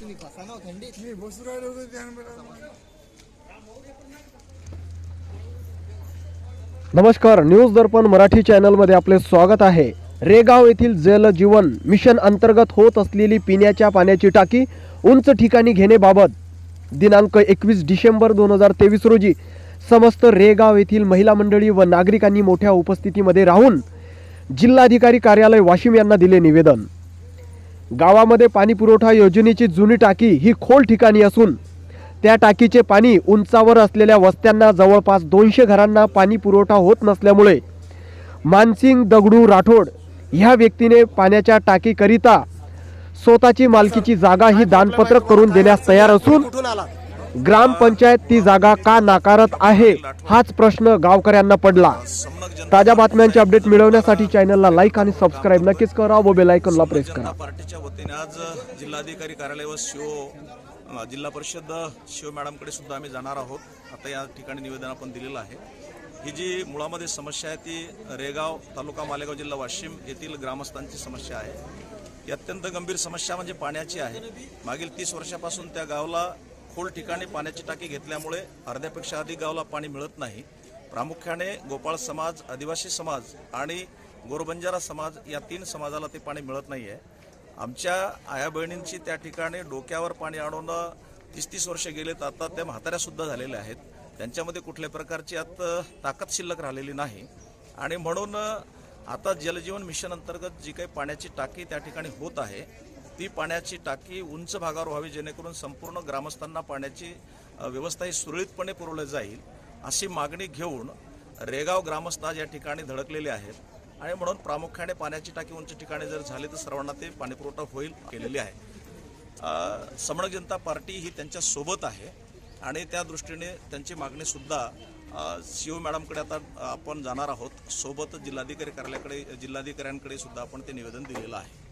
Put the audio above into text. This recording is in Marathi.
तुम्ही कसा ना थंडीत मी बसू राहिलो होतो त्यानं मला नमस्कार न्यूज दर्पण मराठी चॅनलमध्ये आपले स्वागत आहे. रेगाव येथील जल जीवन मिशन अंतर्गत होत असलेली पिण्याच्या पाण्याची टाकी उंच ठिकाणी घेण्याबाबत दिनांक एकवीस डिसेंबर दोन हजार तेवीस रोजी समस्त रेगाव येथील महिला मंडळी व नागरिकांनी मोठ्या उपस्थितीमध्ये राहून जिल्हाधिकारी कार्यालय वाशिम यांना दिले निवेदन. गावामध्ये पाणी पुरवठा योजनेची जुनी टाकी ही खोल ठिकाणी असून त्या टाकीचे पाणी उंचावर असलेल्या वस्त्यांना जवळपास दोनशे घरांना पाणी पुरवठा होत नसल्यामुळे मानसिंग दगडू राठोड ह्या व्यक्तीने पाण्याच्या टाकीकरिता स्वतःची मालकीची जागा ही दानपत्रक करून देण्यास तयार असून ग्रामपंचायत ती जागा का नाकारत आहे हाच प्रश्न गावकऱ्यांना पडला. ताज्या बातम्यांचे अपडेट मिळवण्यासाठी चॅनलला लाईक आणि सबस्क्राईब नक्कीच करा व बेलायकनला प्रेस करा. पार्टीच्या वतीने आज जिल्हाधिकारी कार्यालय व शिव जिल्हा परिषद शिव मॅडमकडे सुद्धा आम्ही जाणार आहोत. आता या ठिकाणी निवेदन आपण दिलेलं आहे. ही जी मुळामध्ये समस्या आहे ती रेगाव तालुका मालेगाव जिल्हा वाशिम येथील ग्रामस्थांची समस्या आहे. ही अत्यंत गंभीर समस्या म्हणजे पाण्याची आहे. मागील तीस वर्षापासून त्या गावाला खोल ठिकाणी पाण्याची टाकी घेतल्यामुळे अर्ध्यापेक्षा अधिक गावाला पाणी मिळत नाही. प्रामुख्याने गोपाळ समाज आदिवासी समाज आणि गोरबंजारा समाज या तीन समाजाला ते पाणी मिळत नाही आहे आमच्या आया बहिणींची त्या ठिकाणी डोक्यावर पाणी आणून तीस तीस वर्ष गेलेत. आता त्या म्हाताऱ्यासुद्धा झालेल्या आहेत. त्यांच्यामध्ये कुठल्या प्रकारची आत ताकद शिल्लक राहिलेली नाही. आणि म्हणून आता जलजीवन मिशन अंतर्गत जी काही पाण्याची टाकी त्या ठिकाणी होत आहे ती पाण्याची टाकी उंच भागावर व्हावी जेणेकरून संपूर्ण ग्रामस्थांना पाण्याची व्यवस्था ही सुरळीतपणे पुरवली जाईल. अशी मागणी घेऊन रेगाव ग्रामस्थ आज या ठिकाणी धडकलेले आहेत. आणि म्हणून प्रामुख्याने पाण्याची टाकी उंच ठिकाणी जर झाली तर सर्वांना ते पाणीपुरवठा होईल केलेली आहे. अ, समणक जनता पार्टी ही त्यांच्यासोबत आहे आणि त्या दृष्टीने त्यांची मागणीसुद्धा सी शिव मॅडमकडे आता आपण जाणार आहोत. सोबत जिल्हाधिकारी कार्यालयाकडे जिल्हाधिकाऱ्यांकडे सुद्धा आपण ते निवेदन दिलेलं आहे.